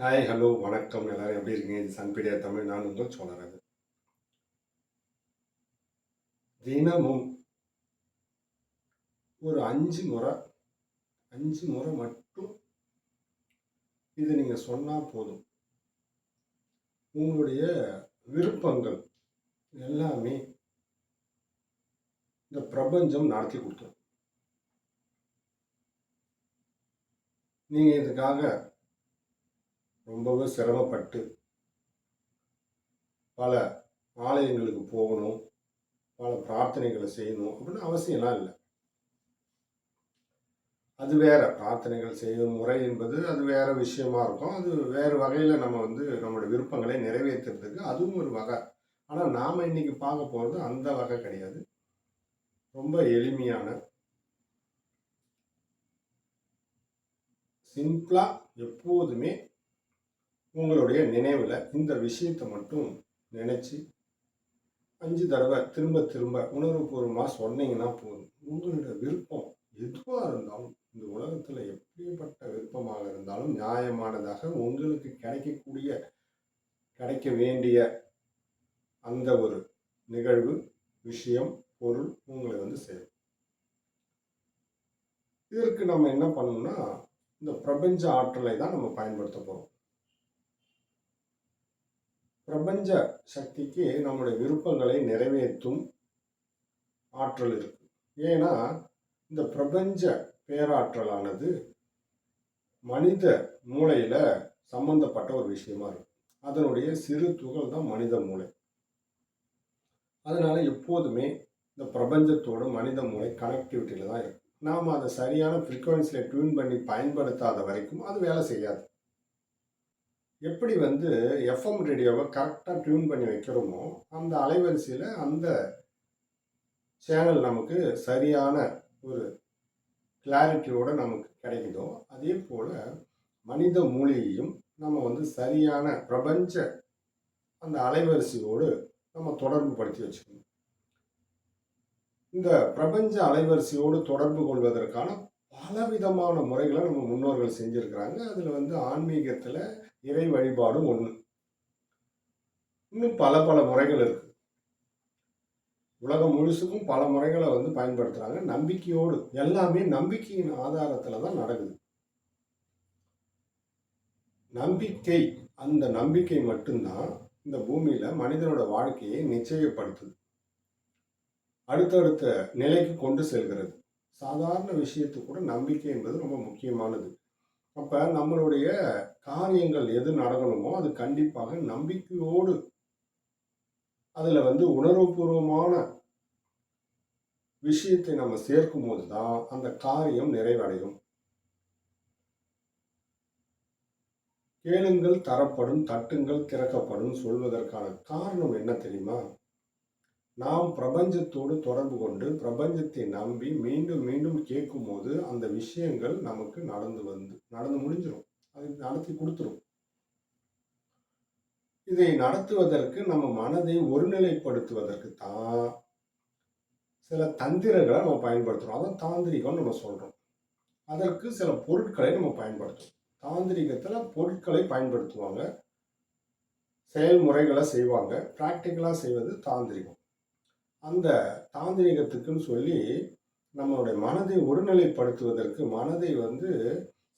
Hi hello வணக்கம். எல்லாரும் எப்படி இருக்கீங்க? இது சன்பீடியா தமிழ். நான் உங்கள் சோழராஜன் தினமும் ஒரு அஞ்சு முறை அஞ்சு முறை மட்டும் இது நீங்கள் சொன்னால் போதும். உங்களுடைய விருப்பங்கள் எல்லாமே இந்த பிரபஞ்சம் நடத்தி கொடுத்துரும் நீங்கள் இதுக்காக ரொம்பவே சிரமப்பட்டு பல ஆலயங்களுக்கு போகணும் பல பிரார்த்தனைகளை செய்யணும் அப்படின்னு அவசியம்லாம் இல்லை. அது வேற பிரார்த்தனைகள் செய்யும் முறை என்பது அது வேற விஷயமா இருக்கும். அது வேறு வகையில் நம்ம வந்து நம்மளுடைய விருப்பங்களை நிறைவேற்றுறதுக்கு அதுவும் ஒரு வகை. ஆனால் நாம் இன்னைக்கு பார்க்க போகிறது அந்த வகை கிடையாது. ரொம்ப எளிமையான சிம்பிளாக எப்போதுமே உங்களுடைய நினைவில் இந்த விஷயத்தை மட்டும் நினச்சி அஞ்சு தடவை திரும்ப திரும்ப உணர்வுபூர்வமாக சொன்னீங்கன்னா போதும். உங்களோட விருப்பம் எதுவாக இருந்தாலும் இந்த உலகத்தில் எப்படிப்பட்ட விருப்பமாக இருந்தாலும் நியாயமானதாக உங்களுக்கு கிடைக்கக்கூடிய கிடைக்க வேண்டிய அந்த ஒரு நிகழ்வு விஷயம் பொருள் உங்களை வந்து சேரும். இதற்கு நம்ம என்ன பண்ணணும்னா இந்த பிரபஞ்ச ஆற்றலை தான் நம்ம பயன்படுத்த போகிறோம் பிரபஞ்ச சக்திக்கு நம்முடைய விருப்பங்களை நிறைவேற்றும் ஆற்றல் இருக்கு. ஏன்னா இந்த பிரபஞ்ச பேராற்றலானது மனித மூளையில சம்பந்தப்பட்ட ஒரு விஷயமா இருக்கு. அதனுடைய சிறு துகள் தான் மனித மூளை. அதனால எப்போதுமே இந்த பிரபஞ்சத்தோட மனித மூளை கனெக்டிவிட்டியில தான் இருக்கு. நாம் அதை சரியான ஃப்ரீக்குவன்சியில் டியூன் பண்ணி பயன்படுத்தாத வரைக்கும் அது வேலை செய்யாது. எப்படி வந்து எஃப்எம் ரேடியோவை கரெக்டாக டியூன் பண்ணி வைக்கிறோமோ அந்த அலைவரிசையில் அந்த சேனல் நமக்கு சரியான ஒரு கிளாரிட்டியோடு நமக்கு கிடைக்குதோ அதே போல் மனித மூலியையும் நம்ம வந்து சரியான பிரபஞ்ச அந்த அலைவரிசையோடு நம்ம தொடர்பு படுத்தி வச்சுக்கணும். இந்த பிரபஞ்ச அலைவரிசையோடு தொடர்பு கொள்வதற்கான பலவிதமான முறைகளை நம்ம முன்னோர்கள் செஞ்சுருக்கிறாங்க. அதில் வந்து ஆன்மீகத்தில் இறை வழிபாடும் ஒன்று இன்னும் பல பல முறைகள் இருக்கு. உலகம் முழுசுக்கும் பல முறைகளை வந்து பயன்படுத்துகிறாங்க நம்பிக்கையோடு எல்லாமே நம்பிக்கையின் ஆதாரத்தில் தான் நடக்குது. நம்பிக்கை அந்த நம்பிக்கை மட்டும்தான் இந்த பூமியில் மனிதனோட வாழ்க்கையை நிச்சயப்படுத்துது. அடுத்தடுத்த நிலைக்கு கொண்டு செல்கிறது. சாதாரண விஷயத்து கூட நம்பிக்கை என்பது ரொம்ப முக்கியமானது. அப்போ நம்மளுடைய காரியங்கள் எது நடக்கணுமோ அது கண்டிப்பாக நம்பிக்கையோடு அதில் வந்து உணர்வுபூர்வமான விஷயத்தை நம்ம சேர்க்கும் போது தான் அந்த காரியம் நிறைவடையும். கேளுங்கள் தரப்படும் தட்டுங்கள் திறக்கப்படும் சொல்வதற்கான காரணம் என்ன தெரியுமா? நாம் பிரபஞ்சத்தோடு தொடர்பு கொண்டு பிரபஞ்சத்தை நம்பி மீண்டும் மீண்டும் கேட்கும்போது அந்த விஷயங்கள் நமக்கு நடந்து வந்து நடந்து முடிஞ்சிடும் அது நடத்தி கொடுத்துரும். இதை நடத்துவதற்கு நம்ம மனதை ஒருநிலைப்படுத்துவதற்கு தான் சில தந்திரங்களை நம்ம பயன்படுத்துகிறோம் அதான் தாந்திரிகம் நம்ம சொல்கிறோம் அதற்கு சில பொருட்களை நம்ம பயன்படுத்துவோம் தாந்திரிகத்தில் பொருட்களை பயன்படுத்துவாங்க. செயல்முறைகளை செய்வாங்க. ப்ராக்டிக்கலாக செய்வது தாந்திரிகம். அந்த தாந்திரிகத்துக்குன்னு சொல்லி நம்மளுடைய மனதை ஒருநிலைப்படுத்துவதற்கு மனதை வந்து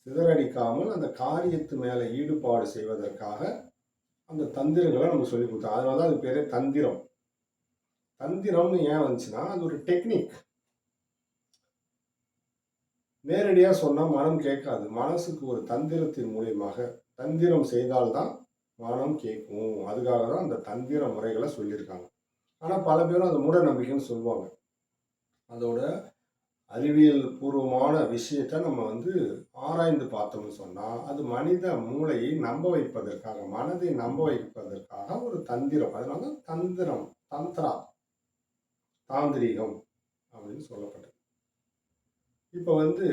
சிதறடிக்காமல் அந்த காரியத்து மேலே ஈடுபாடு செய்வதற்காக அந்த தந்திரங்களை நம்ம சொல்லி கொடுத்தோம். அதனால தான் அது பேரே தந்திரம். தந்திரம்னு ஏன் வந்துச்சுன்னா அது ஒரு டெக்னிக். நேரடியாக சொன்னால் மனம் கேட்காது. மனசுக்கு ஒரு தந்திரத்தின் மூலியமாக தந்திரம் செய்தால்தான் மனம் கேட்கும். அதுக்காக தான் அந்த தந்திர முறைகளை சொல்லியிருக்காங்க. ஆனால் பல பேரும் அது மூட நம்பிக்கைன்னு சொல்லுவாங்க. அதோட அறிவியல் பூர்வமான விஷயத்தை நம்ம வந்து ஆராய்ந்து பார்த்தோம்னு சொன்னால் அது மனித மூளையை நம்ப வைப்பதற்காக மனதை நம்ப வைப்பதற்காக ஒரு தந்திரம். அதனால தான் தந்திரம் தந்திரா தாந்திரிகம் அப்படின்னு சொல்லப்பட்டது. இப்போ வந்து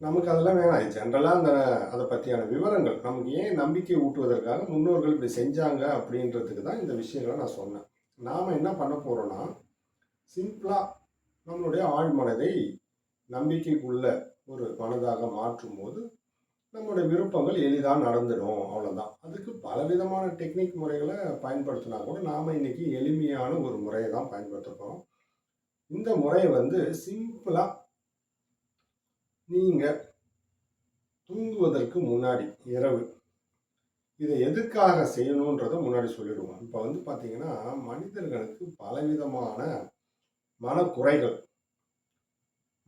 நமக்கு அதெல்லாம் வேணாம். ஜென்ரலாக அந்த அதை பற்றியான விவரங்கள். நமக்கு ஏன் நம்பிக்கை ஊட்டுவதற்காக முன்னோர்கள் இப்படி செஞ்சாங்க அப்படின்றதுக்கு தான் இந்த விஷயங்களை நான் சொன்னேன். நாம் என்ன பண்ண போகிறோன்னா சிம்பிளாக நம்மளுடைய ஆழ்மனதை நம்பிக்கைக்குள்ள ஒரு மனதாக மாற்றும் போது நம்மளுடைய விருப்பங்கள் எளிதாக நடந்துடும். அவ்வளோதான். அதுக்கு பலவிதமான டெக்னிக் முறைகளை பயன்படுத்தினா கூட, நாம் இன்னைக்கு எளிமையான ஒரு முறையை தான் பயன்படுத்தப் இந்த முறையை வந்து சிம்பிளாக நீங்கள் தூங்குவதற்கு முன்னாடி இரவு, இதை எதுக்காக செய்யணுன்றதை முன்னாடி சொல்லிடுவோம். இப்போ வந்து பார்த்தீங்கன்னா, மனிதர்களுக்கு பலவிதமான மனக்குறைகள்.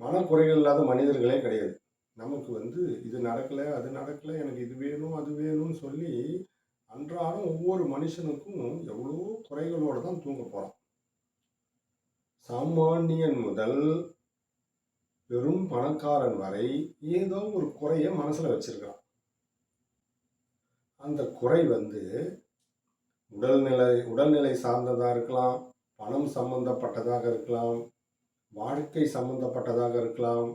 மனக்குறைகள் இல்லாத மனிதர்களே கிடையாது. நமக்கு வந்து இது நடக்கல, அது நடக்கலை எனக்கு இது வேணும், அது வேணும்னு சொல்லி, அன்றாடம் ஒவ்வொரு மனுஷனுக்கும் எவ்வளோ குறைகளோடு தான் தூங்கப் போகிறான் சாமானியன் முதல் பெரும் பணக்காரன் வரை ஏதோ ஒரு குறைய மனசுல வச்சுருக்கான் அந்த குறை வந்து உடல்நிலை உடல்நிலை சார்ந்ததாக இருக்கலாம், பணம் சம்பந்தப்பட்டதாக இருக்கலாம், வாழ்க்கை சம்பந்தப்பட்டதாக இருக்கலாம்,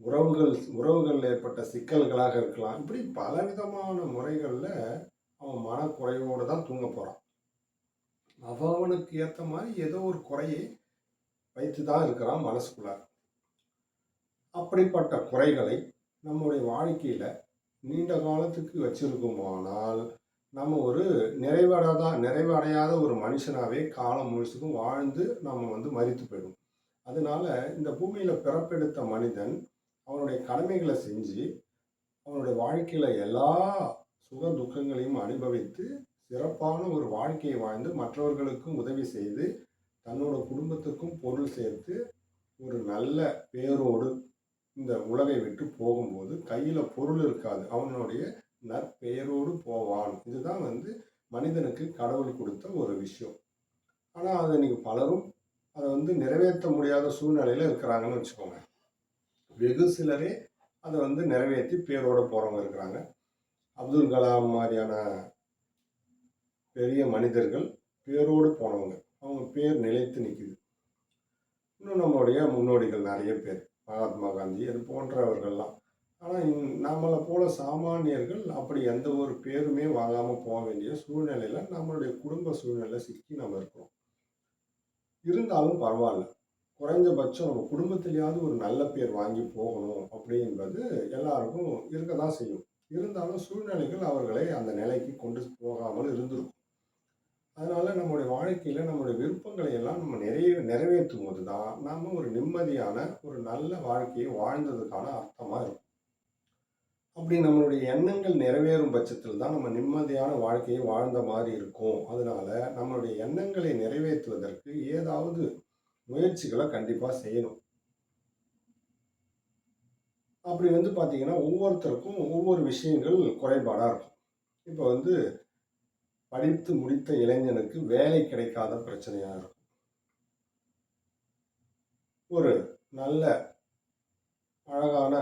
உறவுகள் உறவுகளில் ஏற்பட்ட சிக்கல்களாக இருக்கலாம். இப்படி பலவிதமான முறைகளில் அவன் மனக்குறைவோடு தான் தூங்கப் போகிறான் அவனுக்கு ஏற்ற மாதிரி ஏதோ ஒரு குறையை வைத்து தான் இருக்கிறான் மனசுக்குள்ளார் அப்படிப்பட்ட குறைகளை நம்முடைய வாழ்க்கையில் நீண்ட காலத்துக்கு வச்சிருக்கோமானால், நம்ம ஒரு நிறைவடையாத நிறைவடையாத ஒரு மனுஷனாகவே காலம் முழுசுக்கும் வாழ்ந்து நம்ம வந்து மறித்து போயிடும். அதனால இந்த பூமியில் பிறப்பெடுத்த மனிதன், அவனுடைய கடமைகளை செஞ்சு, அவனுடைய வாழ்க்கையில் எல்லா சுக துக்கங்களையும் அனுபவித்து, சிறப்பான ஒரு வாழ்க்கையை வாழ்ந்து, மற்றவர்களுக்கும் உதவி செய்து, தன்னோட குடும்பத்துக்கும் பொருள் சேர்த்து, ஒரு நல்ல பேரோடு இந்த உலகை விட்டு போகும்போது, கையில் பொருள் இருக்காது. அவனுடைய நற்பெயரோடு போவான். இதுதான் வந்து மனிதனுக்கு கடவுள் கொடுத்த ஒரு விஷயம். ஆனால் அதை இன்னைக்கு பலரும் அதை வந்து நிறைவேற்ற முடியாத சூழ்நிலையில் இருக்கிறாங்கன்னு வச்சுக்கோங்க. வெகு சிலரே அதை வந்து நிறைவேற்றி பேரோடு போகிறவங்க இருக்கிறாங்க. அப்துல் கலாம் மாதிரியான பெரிய மனிதர்கள் பேரோடு போனவங்க. அவங்க பேர் நிலைத்து நிற்கிது இன்னும் நம்மளுடைய முன்னோடிகள் நிறைய பேர். மகாத்மா காந்தி அது போன்றவர்கள்லாம். ஆனால் நம்மளை போல சாமானியர்கள் அப்படி எந்த ஒரு பேருமே வாங்காமல் போக வேண்டிய சூழ்நிலையில் நம்மளுடைய குடும்ப சூழ்நிலை சிக்கி நம்ம இருக்கிறோம். இருந்தாலும் பரவாயில்ல குறைஞ்சபட்சம் நம்ம குடும்பத்திலேயாவது ஒரு நல்ல பேர் வாங்கி போகணும் அப்படி என்பது எல்லாருக்கும் இருக்க தான் செய்யும். இருந்தாலும் சூழ்நிலைகள் அவர்களை அந்த நிலைக்கு கொண்டு போகாமல் இருந்திருக்கும். அதனால் நம்முடைய வாழ்க்கையில் நம்முடைய விருப்பங்களை எல்லாம் நம்ம நிறைய நிறைவேற்றும் போது தான், நாம் ஒரு நிம்மதியான, ஒரு நல்ல வாழ்க்கையை வாழ்ந்ததுக்கான அர்த்தமாக இருக்கும். அப்படி நம்மளுடைய எண்ணங்கள் நிறைவேறும் பட்சத்தில் தான் நம்ம நிம்மதியான வாழ்க்கையை வாழ்ந்த மாதிரி இருக்கும். அதனால நம்மளுடைய எண்ணங்களை நிறைவேற்றுவதற்கு ஏதாவது முயற்சிகளை கண்டிப்பாக செய்யணும். அப்படி வந்து பார்த்தீங்கன்னா, ஒவ்வொருத்தருக்கும் ஒவ்வொரு விஷயங்கள் குறைபாடாக இருக்கும். இப்போ வந்து படித்து முடித்த இளைஞனுக்கு வேலை கிடைக்காத பிரச்சனையாக இருக்கும். ஒரு நல்ல அழகான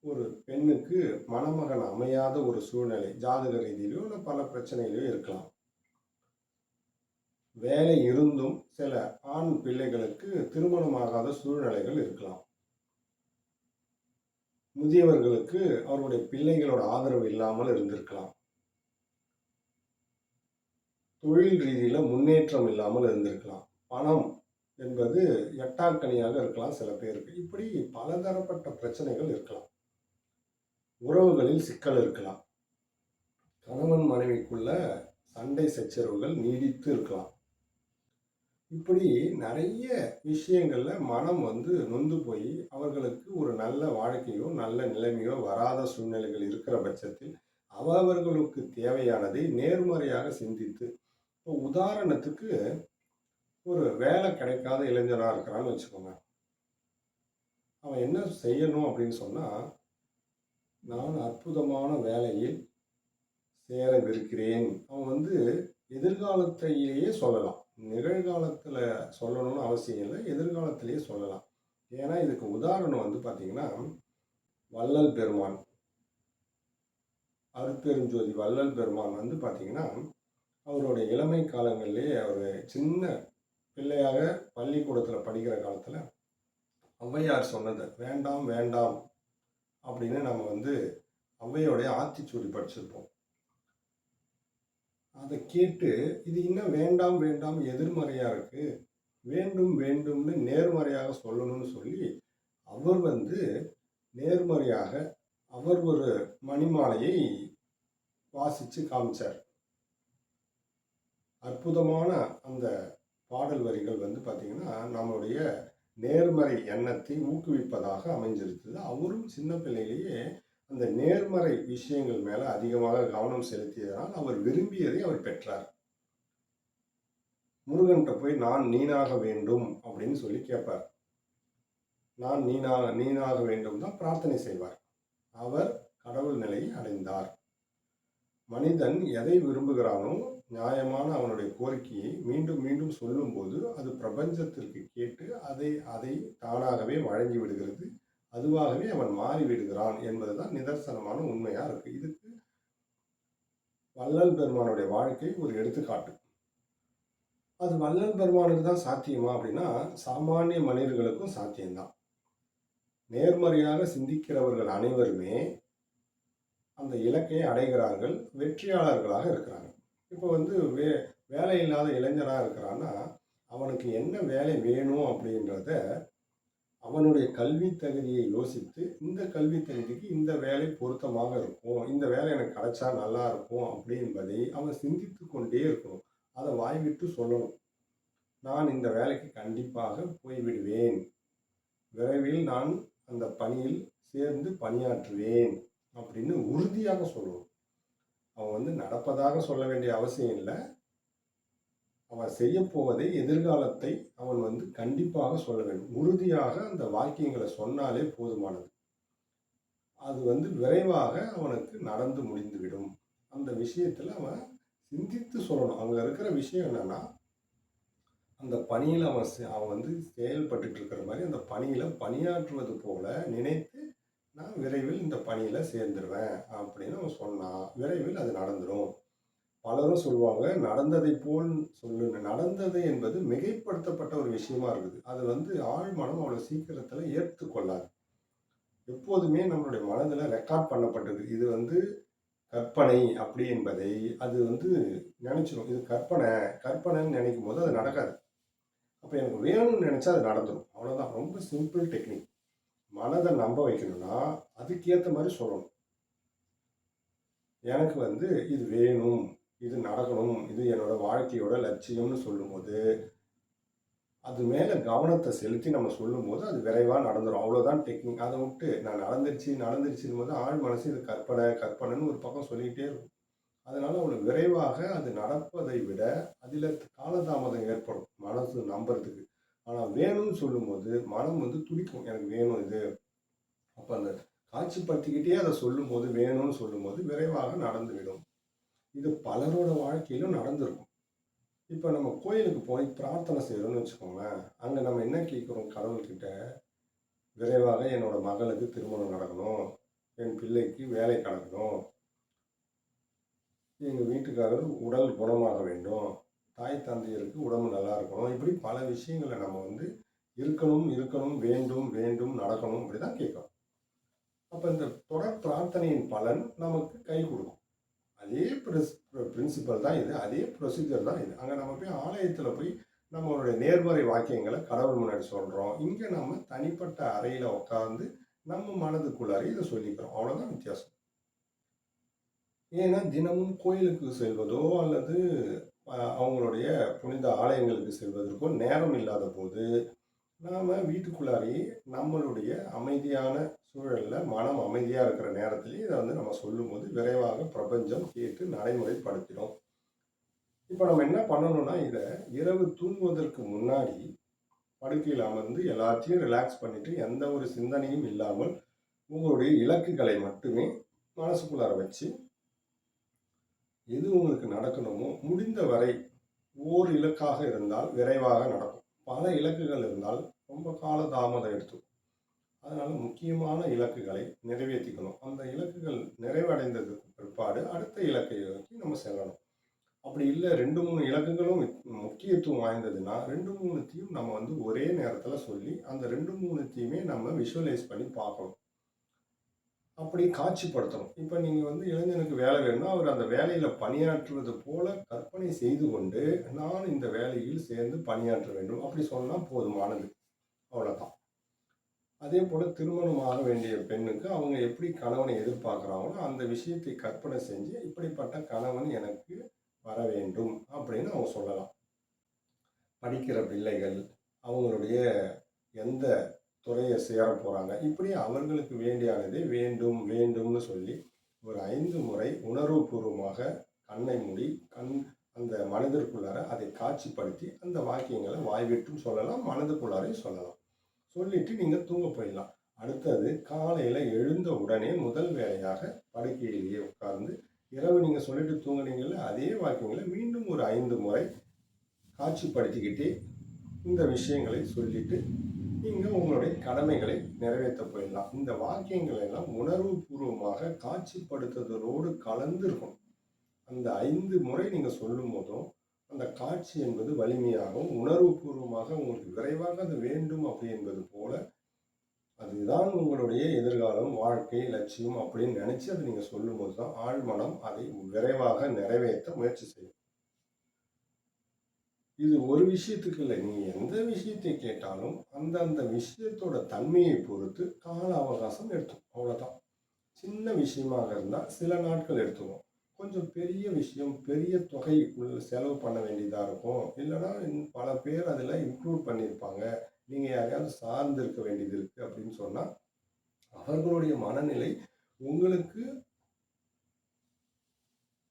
ஒரு பெண்ணுக்கு மணமகன் அமையாத ஒரு சூழ்நிலை, ஜாதக ரீதியிலோ இல்லை பல பிரச்சனையிலோ இருக்கலாம். வேலை இருந்தும் சில ஆண் பிள்ளைகளுக்கு திருமணமாகாத சூழ்நிலைகள் இருக்கலாம். முதியவர்களுக்கு அவர்களுடைய பிள்ளைகளோட ஆதரவு இல்லாமல் இருந்திருக்கலாம். தொழில் ரீதியில் முன்னேற்றம் இல்லாமல் இருந்திருக்கலாம். பணம் என்பது எட்டாக்கனியாக இருக்கலாம் சில பேருக்கு. இப்படி பலதரப்பட்ட பிரச்சனைகள் இருக்கலாம். உறவுகளில் சிக்கல் இருக்கலாம். கணவன் மனைவிக்குள்ள சண்டை சச்சரவுகள் நீடித்து இருக்கலாம். இப்படி நிறைய விஷயங்களில் மனம் வந்து நொந்து போய் அவர்களுக்கு ஒரு நல்ல வாழ்க்கையோ, நல்ல நிலைமையோ வராத சூழ்நிலைகள் இருக்கிற பட்சத்தில், அவர்களுக்கு தேவையானதை நேர்மறையாக சிந்தித்து, இப்போ உதாரணத்துக்கு ஒரு வேலை கிடைக்காத இளைஞராக இருக்கிறான்னு வச்சுக்கோங்க. அவன் என்ன செய்யணும் அப்படின்னு சொன்னால் நான் அற்புதமான வேலையில் சேரவிருக்கிறேன். அவன் வந்து எதிர்காலத்திலேயே சொல்லலாம். நிகழ்காலத்தில் சொல்லணும்னு அவசியம் இல்லை எதிர்காலத்திலேயே சொல்லலாம். ஏன்னா, இதுக்கு உதாரணம் வந்து பார்த்தீங்கன்னா, வள்ளல் பெருமான். அருட்பெருஞ்சோதி வள்ளல் பெருமான் வந்து பார்த்தீங்கன்னா, அவருடைய இளமை காலங்கள்லேயே அவர் சின்ன பிள்ளையாக பள்ளிக்கூடத்தில் படிக்கிற காலத்தில் ஔவையார் சொன்னது "வேண்டாம், வேண்டாம்" அப்படின்னு நம்ம வந்து ஔவையோடைய ஆத்திச்சூடி படிச்சிருப்போம். அதை கேட்டு, இது என்ன வேண்டாம், வேண்டாம் எதிர்மறையாக இருக்குது வேண்டும், வேண்டும்னு நேர்மறையாக சொல்லணும்னு சொல்லி, அவர் வந்து நேர்மறையாக அவர் ஒரு மணிமாலையை வாசித்து காமிச்சார். அற்புதமான அந்த பாடல் வரிகள் வந்து பார்த்தீங்கன்னா, நம்மளுடைய நேர்மறை எண்ணத்தை ஊக்குவிப்பதாக அமைஞ்சிருந்தது. அவரும் சின்ன பிள்ளையிலேயே அந்த நேர்மறை விஷயங்கள் மேலே அதிகமாக கவனம் செலுத்தியதனால், அவர் விரும்பியதை அவர் பெற்றார். முருகன்கிட்ட போய் நான் நீனாக வேண்டும் அப்படின்னு சொல்லி கேட்பார். நான் நீனாக நீனாக வேண்டும் தான் பிரார்த்தனை செய்வார். அவர் கடவுள் நிலையை அடைந்தார். மனிதன் எதை விரும்புகிறானோ, நியாயமான அவனுடைய கோரிக்கையை மீண்டும் மீண்டும் சொல்லும்போது, அது பிரபஞ்சத்திற்கு கேட்டு அதை அதை தானாகவே வழங்கி விடுகிறது. அதுவாகவே அவன் மாறிவிடுகிறான் என்பதுதான் நிதர்சனமான உண்மையா இருக்கு. இதுக்கு வள்ளல் பெருமானுடைய வாழ்க்கை ஒரு எடுத்துக்காட்டு. அது வள்ளல் பெருமானுக்கு தான் சாத்தியமா அப்படின்னா, சாமானிய மனிதர்களுக்கும் சாத்தியம்தான் நேர்மறையாக சிந்திக்கிறவர்கள் அனைவருமே அந்த இலக்கை அடைகிறார்கள். வெற்றியாளர்களாக இருக்கிறாங்க. இப்போ வந்து வே வேலை இல்லாத இளைஞராக இருக்கிறான்னா, அவனுக்கு என்ன வேலை வேணும் அப்படின்றத, அவனுடைய கல்வி தகுதியை யோசித்து, இந்த கல்வி தகுதிக்கு இந்த வேலை பொருத்தமாக இருக்கும். இந்த வேலை எனக்கு கிடைச்சா நல்லா இருக்கும் அப்படி என்பதை அவன் சிந்தித்து கொண்டே இருக்கணும். அதை வாய்விட்டு சொல்லணும். நான் இந்த வேலைக்கு கண்டிப்பாக போய்விடுவேன். விரைவில் நான் அந்த பணியில் சேர்ந்து பணியாற்றுவேன் அப்படின்னு உறுதியாக சொல்லணும். அவன் வந்து நடப்பதாக சொல்ல வேண்டிய அவசியம் இல்லை அவன் செய்யப்போவதை எதிர்காலத்தை அவன் வந்து கண்டிப்பாக சொல்ல வேண்டும். உறுதியாக அந்த வாக்கியங்களை சொன்னாலே போதுமானது. அது வந்து விரைவாக அவனுக்கு நடந்து முடிந்துவிடும். அந்த விஷயத்தில் அவன் சிந்தித்து சொல்லணும். அங்கே இருக்கிற விஷயம் என்னன்னா, அந்த பணியில் அவன் அவன் வந்து செயல்பட்டுட்டு இருக்கிற மாதிரி அந்த பணியில் பணியாற்றுவது போல நினைத்து, நான் விரைவில் இந்த பணியில் சேர்ந்துருவேன் அப்படின்னு அவன் சொன்னா, விரைவில் அது நடந்துடும் பலரும் சொல்லுவாங்க, நடந்ததை போல் சொல்லு நடந்தது என்பது மிகைப்படுத்தப்பட்ட ஒரு விஷயமா இருக்குது. அது வந்து ஆழ்மனம் அவ்வளோ சீக்கிரத்தில் ஏற்றுக்கொள்ளாது எப்போதுமே நம்மளுடைய மனதில் ரெக்கார்ட் பண்ணப்பட்டது. இது வந்து கற்பனை அப்படி என்பதை அது வந்து நினச்சிடும் இது கற்பனை, கற்பனைன்னு நினைக்கும் போது அது நடக்காது. அப்போ எனக்கு வேணும்னு நினச்சா அது நடந்துடும் அவ்வளோதான். ரொம்ப சிம்பிள் டெக்னிக். மனதை நம்ப வைக்கணும்னா, அதுக்கு மாதிரி சொல்லணும். எனக்கு வந்து இது வேணும், இது நடக்கணும், இது என்னோட வாழ்க்கையோட லட்சியம்னு சொல்லும்போது, அது மேலே கவனத்தை செலுத்தி நம்ம சொல்லும்போது, அது விரைவாக நடந்துடும் அவ்வளோதான் டெக்னிக். அதை விட்டு நான் நடந்துருச்சு, நடந்துருச்சுன்னும்போது ஆழ் மனசு இது கற்பனை, கற்பனைன்னு ஒரு பக்கம் சொல்லிக்கிட்டே இருக்கும். அதனால அவ்வளவு விரைவாக அது நடப்பதை விட, அதில் காலதாமதம் ஏற்படும். மனசு நம்புறதுக்கு. ஆனால் வேணும்னு சொல்லும்போது, மனம் வந்து துடிக்கும். எனக்கு வேணும் இது. அப்போ அந்த காட்சிப்படுத்திக்கிட்டே அதை சொல்லும்போது, வேணும்னு சொல்லும்போது விரைவாக நடந்துவிடும். இது பலரோட வாழ்க்கையிலும் நடந்திருக்கும். இப்போ நம்ம கோயிலுக்கு போய் பிரார்த்தனை செய்கிறோம்னு வச்சுக்கோங்களேன். அங்கே நம்ம என்ன கேட்குறோம் கடவுள்கிட்ட? விரைவாக என்னோட மகளுக்கு திருமணம் நடக்கணும். என் பிள்ளைக்கு வேலை கடக்கணும் எங்கள் வீட்டுக்காரர் உடல் குணமாக வேண்டும். தாய் தந்தையருக்கு உடம்பு நல்லா இருக்கணும். இப்படி பல விஷயங்கள நம்ம வந்து இருக்கணும், இருக்கணும், வேண்டும், வேண்டும், நடக்கணும் இப்படிதான் கேட்கணும் அப்போ இந்த தொடர் பிரார்த்தனையின் பலன் நமக்கு கை கொடுக்கும் அதே பிரிஸ் பிரின்சிபல் தான் இது. அதே ப்ரொசீஜர் தான் இது. அங்கே நம்ம போய் ஆலயத்தில் போய் நம்மளுடைய நேர்மறை வாக்கியங்களை கடவுள் முன்னாடி சொல்கிறோம் இங்கே நம்ம தனிப்பட்ட அறையில் உட்கார்ந்து நம்ம மனதுக்குள்ளாரே இதை சொல்லிக்கிறோம். அவ்வளோதான் வித்தியாசம். ஏன்னா, தினமும் கோயிலுக்கு செல்வதோ அல்லது அவங்களுடைய புனித ஆலயங்களுக்கு செல்வதற்கும் நேரம் இல்லாத போது நாம் வீட்டுக்குள்ளாரையே நம்மளுடைய அமைதியான சூழலில் மனம் அமைதியாக இருக்கிற நேரத்திலேயே இதை வந்து நம்ம சொல்லும்போது, விரைவாக பிரபஞ்சம் கேட்டு நடைமுறைப்படுத்திடும். இப்போ நம்ம என்ன பண்ணணும்னா, இதை இரவு தூங்குவதற்கு முன்னாடி படுக்கையில் அமர்ந்து எல்லாத்தையும் ரிலாக்ஸ் பண்ணிவிட்டு எந்த ஒரு சிந்தனையும் இல்லாமல், உங்களுடைய இலக்குகளை மட்டுமே மனசுக்குள்ளார வச்சு எது உங்களுக்கு நடக்கணுமோ, முடிந்த வரை ஓர் இலக்காக இருந்தால் விரைவாக நடக்கும். பல இலக்குகள் இருந்தால் ரொம்ப கால தாமதம் எடுத்துக்கும். அதனால் முக்கியமான இலக்குகளை நிறைவேற்றிக்கணும் அந்த இலக்குகள் நிறைவடைந்ததுக்கு பிற்பாடு அடுத்த இலக்கை நோக்கி நம்ம செல்லணும். அப்படி இல்லை ரெண்டு மூணு இலக்குகளும் முக்கியத்துவம் வாய்ந்ததுன்னா, 2, 3த்தையும் நம்ம வந்து ஒரே நேரத்தில் சொல்லி, அந்த 2, 3த்தையுமே நம்ம விஷுவலைஸ் பண்ணி பார்க்கணும். அப்படி காட்சிப்படுத்தணும். இப்போ நீங்கள் வந்து இளைஞனுக்கு வேலை வேணும்னா, அவர் அந்த வேலையில் பணியாற்றுவது போல கற்பனை செய்து கொண்டு, நான் இந்த வேலையில் சேர்ந்து பணியாற்ற வேண்டும். அப்படி சொன்னால் போதுமானது. அவ்வளோதான். அதே போல் திருமணம் ஆக வேண்டிய பெண்ணுக்கு அவங்க எப்படி கணவனை எதிர்பார்க்குறாங்களோ அந்த விஷயத்தை கற்பனை செஞ்சு இப்படிப்பட்ட கணவன் எனக்கு வர வேண்டும் அப்படின்னு அவங்க சொல்லலாம் படிக்கிற பிள்ளைகள் அவங்களுடைய எந்த துறையை சேர போகிறாங்க இப்படி அவர்களுக்கு வேண்டியானதை வேண்டும் வேண்டும்னு சொல்லி ஒரு ஐந்து முறை உணர்வுபூர்வமாக கண்ணை மூடி கண் அந்த மனதிற்குள்ளார அதை காட்சிப்படுத்தி அந்த வாக்கியங்களை வாய்விட்டும் சொல்லலாம் மனதுக்குள்ளாரையும் சொல்லலாம். சொல்லிட்டு நீங்கள் தூங்க போயிடலாம். அடுத்தது காலையில் எழுந்த உடனே முதல் வேலையாக படுக்கையிலேயே உட்கார்ந்து இரவு நீங்கள் சொல்லிட்டு தூங்குனீங்கல்ல அதே வாக்கியங்களை மீண்டும் ஒரு ஐந்து முறை காட்சிப்படுத்திக்கிட்டே இந்த விஷயங்களை சொல்லிட்டு நீங்கள் உங்களுடைய கடமைகளை நிறைவேற்ற போயிடலாம். இந்த வாக்கியங்கள் எல்லாம் உணர்வு பூர்வமாக காட்சிப்படுத்துதலோடு கலந்துருக்கும். அந்த ஐந்து முறை நீங்கள் சொல்லும் போதும் அந்த காட்சி என்பது வலிமையாகவும் உணர்வு பூர்வமாக உங்களுக்கு விரைவாக அது வேண்டும் அப்படி என்பது போல அதுதான் உங்களுடைய எதிர்காலம் வாழ்க்கை லட்சியம் அப்படின்னு நினச்சி அதை நீங்கள் சொல்லும்போது தான் ஆழ்மனம் அதை விரைவாக நிறைவேற்ற முயற்சி செய்யும். இது ஒரு விஷயத்துக்கு இல்லை. நீ எந்த விஷயத்தை கேட்டாலும் அந்த அந்த விஷயத்தோட தன்மையை பொறுத்து கால அவகாசம் எடுத்துக்கும் அவ்வளோதான் சின்ன விஷயமாக இருந்தால் சில நாட்கள் எடுத்துக்கும் கொஞ்சம் பெரிய விஷயம் பெரிய தொகை உள்ள செலவு பண்ண வேண்டியதாக இருக்கும். இல்லைன்னா பல பேர் அதில் இன்க்ளூட் பண்ணியிருப்பாங்க. நீங்கள் யாரையாவது சார்ந்து இருக்க வேண்டியது இருக்குது அப்படின்னு சொன்னால் அவர்களுடைய மனநிலை உங்களுக்கு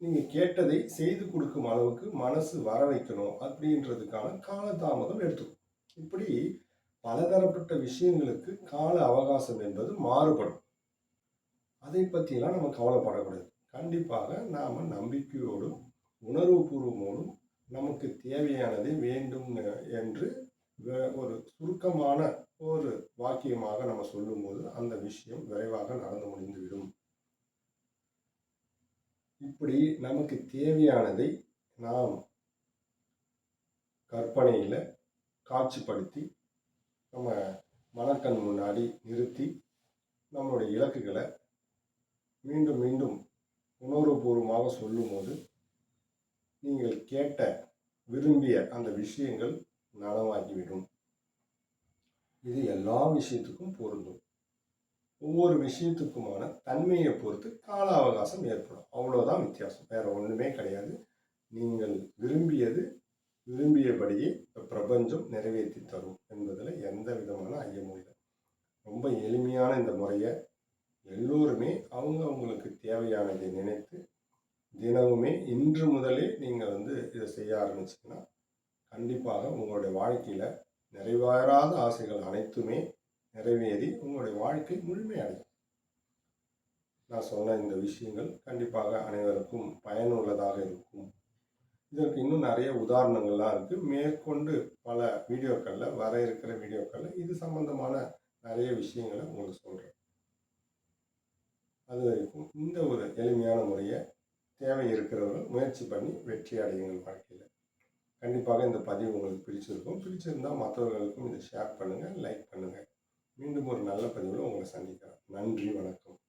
நீங்கள் கேட்டதை செய்து கொடுக்கும் அளவுக்கு மனசு வர வைக்கணும் அப்படின்றதுக்கான காலதாமதம் எடுத்துக்கும். இப்படி பலதரப்பட்ட விஷயங்களுக்கு கால அவகாசம் என்பது மாறுபடும். அதை பற்றிலாம் நம்ம கவலைப்படக்கூடாது. கண்டிப்பாக நாம் நம்பிக்கையோடும் உணர்வுபூர்வமோடும் நமக்கு தேவையானதை வேண்டும் என்று ஒரு சுருக்கமான ஒரு வாக்கியமாக நம்ம சொல்லும்போது அந்த விஷயம் விரைவாக நடந்து முடிந்துவிடும். இப்படி நமக்கு தேவையானதை நாம் கற்பனையில் காட்சிப்படுத்தி நம்ம மனக்கண் முன்னாடி நிறுத்தி நம்மளுடைய இலக்குகளை மீண்டும் மீண்டும் உணர்வுபூர்வமாக சொல்லும்போது நீங்கள் கேட்ட விரும்பிய அந்த விஷயங்கள் நனவாகிவிடும். இது எல்லா விஷயத்துக்கும் பொருந்தும். ஒவ்வொரு விஷயத்துக்குமான தன்மையை பொறுத்து கால அவகாசம் ஏற்படும். அவ்வளோதான் வித்தியாசம். வேறு ஒன்றுமே கிடையாது. நீங்கள் விரும்பியது விரும்பியபடியே பிரபஞ்சம் நிறைவேற்றி தரும் என்பதில் எந்த விதமான ஐயமும் இல்லை. ரொம்ப எளிமையான இந்த முறையை எல்லோருமே அவங்க அவங்களுக்கு தேவையானதை நினைத்து தினமுமே இன்று முதலே நீங்கள் வந்து இதை செய்ய ஆரம்பிச்சிங்கன்னா கண்டிப்பாக உங்களுடைய வாழ்க்கையில் நிறைவேறாத ஆசைகள் அனைத்துமே நிறைவேறி உங்களுடைய வாழ்க்கை முழுமையடையும். நான் சொன்ன இந்த விஷயங்கள் கண்டிப்பாக அனைவருக்கும் பயனுள்ளதாக இருக்கும். இதற்கு இன்னும் நிறைய உதாரணங்கள்லாம் இருக்குது மேற்கொண்டு பல வீடியோக்களில் வர இருக்கிற வீடியோக்களில் இது சம்பந்தமான நிறைய விஷயங்களை உங்களுக்கு சொல்கிறேன் அது வரைக்கும் இந்த ஒரு எளிமையான முறையை தேவை இருக்கிறவர்கள் முயற்சி பண்ணி வெற்றி அடையுங்கள் வாழ்க்கையில். கண்டிப்பாக இந்த பதிவு உங்களுக்கு பிடிச்சிருக்கும். பிடிச்சிருந்தால் மற்றவர்களுக்கும் இதை ஷேர் பண்ணுங்கள் லைக் பண்ணுங்கள் மீண்டும் ஒரு நல்ல பதிவில் உங்களை சந்திக்கிறேன். நன்றி வணக்கம்.